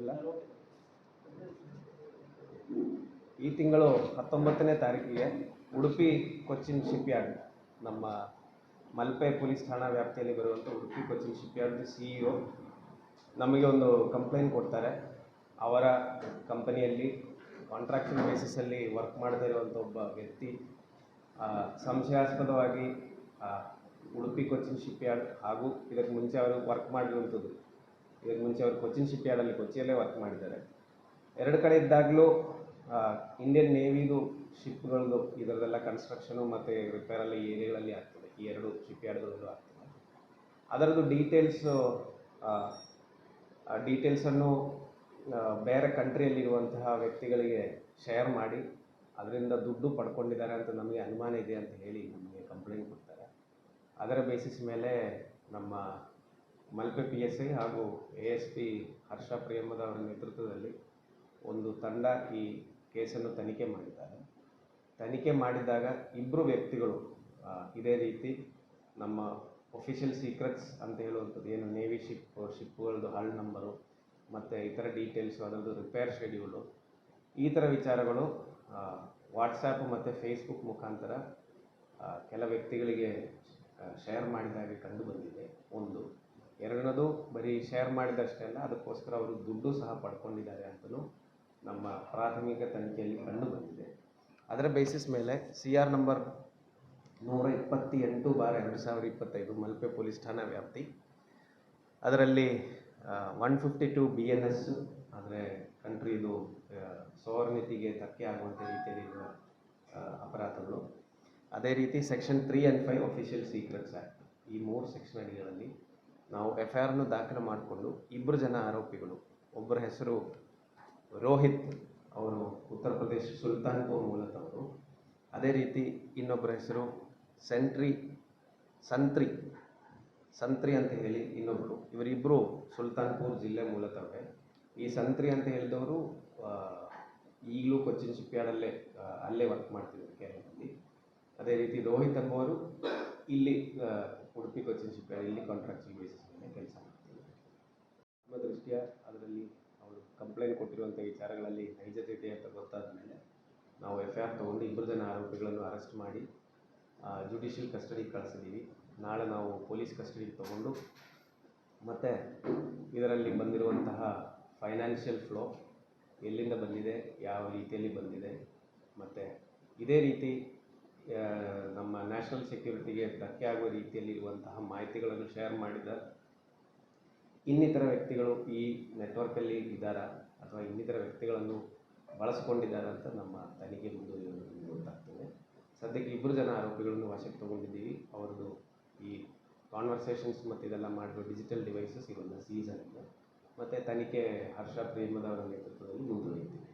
ಎಲ್ಲ? ಈ ತಿಂಗಳು ಹತ್ತೊಂಬತ್ತನೇ ತಾರೀಕಿಗೆ ಉಡುಪಿ ಕೊಚ್ಚಿನ್ ಶಿಪ್ಯಾರ್ಡ್, ನಮ್ಮ ಮಲ್ಪೆ ಪೊಲೀಸ್ ಠಾಣಾ ವ್ಯಾಪ್ತಿಯಲ್ಲಿ ಬರುವಂಥ Udupi Cochin shipyard C E O ನಮಗೆ ಒಂದು ಕಂಪ್ಲೇಂಟ್ ಕೊಡ್ತಾರೆ. ಅವರ ಕಂಪನಿಯಲ್ಲಿ ಕಾಂಟ್ರಾಕ್ಷನ್ ಬೇಸಿಸಲ್ಲಿ ವರ್ಕ್ ಮಾಡದೇ ಇರುವಂಥ ಒಬ್ಬ ವ್ಯಕ್ತಿ ಸಂಶಯಾಸ್ಪದವಾಗಿ ಉಡುಪಿ ಕೊಚ್ಚಿನ್ ಶಿಪ್ಯಾರ್ಡ್ ಹಾಗೂ ಇದಕ್ಕೆ ಮುಂಚೆ ಅವರು ವರ್ಕ್ ಮಾಡಿರುವಂಥದ್ದು. ಇದಕ್ಕೆ ಮುಂಚೆ ಅವರು ಕೊಚ್ಚಿನ್ ಶಿಪ್ಯಾರ್ಡಲ್ಲಿ ಕೊಚ್ಚಿಯಲ್ಲೇ ವರ್ಕ್ ಮಾಡಿದ್ದಾರೆ. ಎರಡು ಕಡೆ ಇದ್ದಾಗಲೂ ಇಂಡಿಯನ್ ನೇವಿದು ಶಿಪ್ಗಳದ್ದು ಇದರದೆಲ್ಲ ಕನ್ಸ್ಟ್ರಕ್ಷನು ಮತ್ತು ರಿಪೇರೆಲ್ಲ ಏರಿಯಾಗಳಲ್ಲಿ ಆಗ್ತದೆ. ಈ ಎರಡು ಶಿಪ್ಯಾರ್ಡ್ಗಳಲ್ಲೂ ಆಗ್ತದೆ. ಅದರದ್ದು ಡೀಟೇಲ್ಸು ಡೀಟೇಲ್ಸನ್ನು ಬೇರೆ ಕಂಟ್ರಿಯಲ್ಲಿರುವಂತಹ ವ್ಯಕ್ತಿಗಳಿಗೆ ಶೇರ್ ಮಾಡಿ, ಅದರಿಂದ ದುಡ್ಡು ಪಡ್ಕೊಂಡಿದ್ದಾರೆ ಅಂತ ನಮಗೆ ಅನುಮಾನ ಇದೆ ಅಂತ ಹೇಳಿ ನಮಗೆ ಕಂಪ್ಲೇಂಟ್ ಕೊಡ್ತಾರೆ. ಅದರ ಬೇಸಿಸ್ ಮೇಲೆ ನಮ್ಮ ಮಲ್ಪೆ ಪಿ ಎಸ್ ಐ ಹಾಗೂ ಎ ಎಸ್ ಪಿ ಹರ್ಷ ಪ್ರೇಮದ ನೇತೃತ್ವದಲ್ಲಿ ಒಂದು ತಂಡ ಈ ಕೇಸನ್ನು ತನಿಖೆ ಮಾಡಿದ್ದಾರೆ. ತನಿಖೆ ಮಾಡಿದಾಗ ಇಬ್ಬರು ವ್ಯಕ್ತಿಗಳು ಇದೇ ರೀತಿ ನಮ್ಮ ಒಫಿಷಿಯಲ್ ಸೀಕ್ರೆಟ್ಸ್ ಅಂತ ಹೇಳುವಂಥದ್ದು ಏನು ನೇವಿ ಶಿಪ್ ಶಿಪ್ಗಳದ್ದು ಹಾಲ್ ನಂಬರು ಮತ್ತು ಇತರ ಡೀಟೇಲ್ಸು ಅದರದ್ದು ರಿಪೇರ್ ಶೆಡ್ಯೂಲು ಈ ಥರ ವಿಚಾರಗಳು ವಾಟ್ಸಾಪ್ ಮತ್ತು ಫೇಸ್ಬುಕ್ ಮುಖಾಂತರ ಕೆಲ ವ್ಯಕ್ತಿಗಳಿಗೆ ಶೇರ್ ಮಾಡಿದಾಗೆ ಕಂಡು ಬಂದಿದೆ. ಒಂದು ಬರೀ ಶೇರ್ ಮಾಡಿದಷ್ಟೇ ಅಲ್ಲ, ಅದಕ್ಕೋಸ್ಕರ ಅವರು ದುಡ್ಡು ಸಹ ಪಡ್ಕೊಂಡಿದ್ದಾರೆ ಅಂತಲೂ ನಮ್ಮ ಪ್ರಾಥಮಿಕ ತನಿಖೆಯಲ್ಲಿ ಕಂಡು ಬಂದಿದೆ. ಅದರ ಬೇಸಿಸ್ ಮೇಲೆ ಸಿ ಆರ್ ನಂಬರ್ ನೂರ ಇಪ್ಪತ್ತೆಂಟು ಬಾರ್ ಎರಡು ಸಾವಿರದ ಇಪ್ಪತ್ತೈದು ಮಲ್ಪೆ ಪೊಲೀಸ್ ಠಾಣಾ ವ್ಯಾಪ್ತಿ. ಅದರಲ್ಲಿ one fifty two B N S ಅಂದರೆ ಕಂಟ್ರಿದು ಸೋವರ್ನಿತಿಗೆ ಧಕ್ಕೆ ಆಗುವಂಥ ರೀತಿಯಲ್ಲಿರುವ ಅಪರಾಧಗಳು. ಅದೇ ರೀತಿ section three and five official secrets act ಈ ಮೂರು ಸೆಕ್ಷನ್ ಅಡಿಗಳಲ್ಲಿ ನಾವು ಎಫ್ ಐ ಆರ್ನು ದಾಖಲು ಮಾಡಿಕೊಂಡು ಇಬ್ಬರು ಜನ ಆರೋಪಿಗಳು, ಒಬ್ಬರ ಹೆಸರು ರೋಹಿತ್, ಅವರು ಉತ್ತರ ಪ್ರದೇಶ ಸುಲ್ತಾನ್ಪುರ್ ಮೂಲದವರು ಅದೇ ರೀತಿ ಇನ್ನೊಬ್ಬರ ಹೆಸರು ಸೆಂಟ್ರಿ ಸಂತ್ರಿ ಸಂತ್ರಿ ಅಂತ ಹೇಳಿ ಇನ್ನೊಬ್ಬರು ಇವರಿಬ್ಬರು ಸುಲ್ತಾನ್ಪುರ್ ಜಿಲ್ಲೆ ಮೂಲತವೇ ಈ ಸಂತ್ರಿ ಅಂತ ಹೇಳಿದವರು ಈಗಲೂ ಕೊಚ್ಚಿನ ಶಿಪ್ಯಾರ್ಡಲ್ಲೇ ಅಲ್ಲೇ ವರ್ಕ್ ಮಾಡ್ತಿದ್ದಾರೆ ಕೇರಳದಲ್ಲಿ. ಅದೇ ರೀತಿ ರೋಹಿತ್ ಎಂಬುವರು ಇಲ್ಲಿ ಉಡುಪಿ ಕೊಚ್ಚಿನ್ ಶಿಪ್ಯಾರ್ಡ್ ಇಲ್ಲಿ ಕಾಂಟ್ರಾಕ್ಚುಲ್ ಬೇಸಿಸ್ ಮೇಲೆ ಕೆಲಸ ಮಾಡ್ತೀವಿ ನಮ್ಮ ದೃಷ್ಟಿಯ ಅದರಲ್ಲಿ ಅವರು ಕಂಪ್ಲೇಂಟ್ ಕೊಟ್ಟಿರುವಂಥ ವಿಚಾರಗಳಲ್ಲಿ ನೈಜತೆ ಇದೆ ಅಂತ ಗೊತ್ತಾದ ಮೇಲೆ ನಾವು ಎಫ್ ಐ ಆರ್ ತೊಗೊಂಡು ಇಬ್ಬರು ಜನ ಆರೋಪಿಗಳನ್ನು ಅರೆಸ್ಟ್ ಮಾಡಿ ಜುಡಿಷಿಯಲ್ ಕಸ್ಟಡಿಗೆ ಕಳಿಸಿದ್ದೀವಿ ನಾಳೆ ನಾವು ಪೊಲೀಸ್ ಕಸ್ಟಡಿಗೆ ತಗೊಂಡು ಮತ್ತು ಇದರಲ್ಲಿ ಬಂದಿರುವಂತಹ ಫೈನಾನ್ಷಿಯಲ್ ಫ್ಲೋ ಎಲ್ಲಿಂದ ಬಂದಿದೆ, ಯಾವ ರೀತಿಯಲ್ಲಿ ಬಂದಿದೆ, ಮತ್ತು ಇದೇ ರೀತಿ ನಮ್ಮ ನ್ಯಾಷನಲ್ ಸೆಕ್ಯೂರಿಟಿಗೆ ಧಕ್ಕೆ ಆಗುವ ರೀತಿಯಲ್ಲಿರುವಂತಹ ಮಾಹಿತಿಗಳನ್ನು ಶೇರ್ ಮಾಡಿದ ಇನ್ನಿತರ ವ್ಯಕ್ತಿಗಳು ಈ ನೆಟ್ವರ್ಕಲ್ಲಿ ಇದ್ದಾರಾ ಅಥವಾ ಇನ್ನಿತರ ವ್ಯಕ್ತಿಗಳನ್ನು ಬಳಸ್ಕೊಂಡಿದ್ದಾರೆ ಅಂತ ನಮ್ಮ ತನಿಖೆ ಮುಂದುವರಿಯೋದ್ರಿಂದ ಗೊತ್ತಾಗ್ತದೆ. ಸದ್ಯಕ್ಕೆ ಇಬ್ಬರು ಜನ ಆರೋಪಿಗಳನ್ನು ವಶಕ್ಕೆ ತಗೊಂಡಿದ್ದೀವಿ. ಅವರದು ಈ ಕಾನ್ವರ್ಸೇಷನ್ಸ್ ಮತ್ತು ಇದೆಲ್ಲ ಮಾಡಿರೋ ಡಿಜಿಟಲ್ ಡಿವೈಸಸ್ ಇವೆಲ್ಲ ಸೀಸನ್ ಮತ್ತು ತನಿಖೆ ಹರ್ಷ ಪ್ರೇಮದವರ ನೇತೃತ್ವದಲ್ಲಿ ಮುಂದುವರಿಯುತ್ತಿದೆ.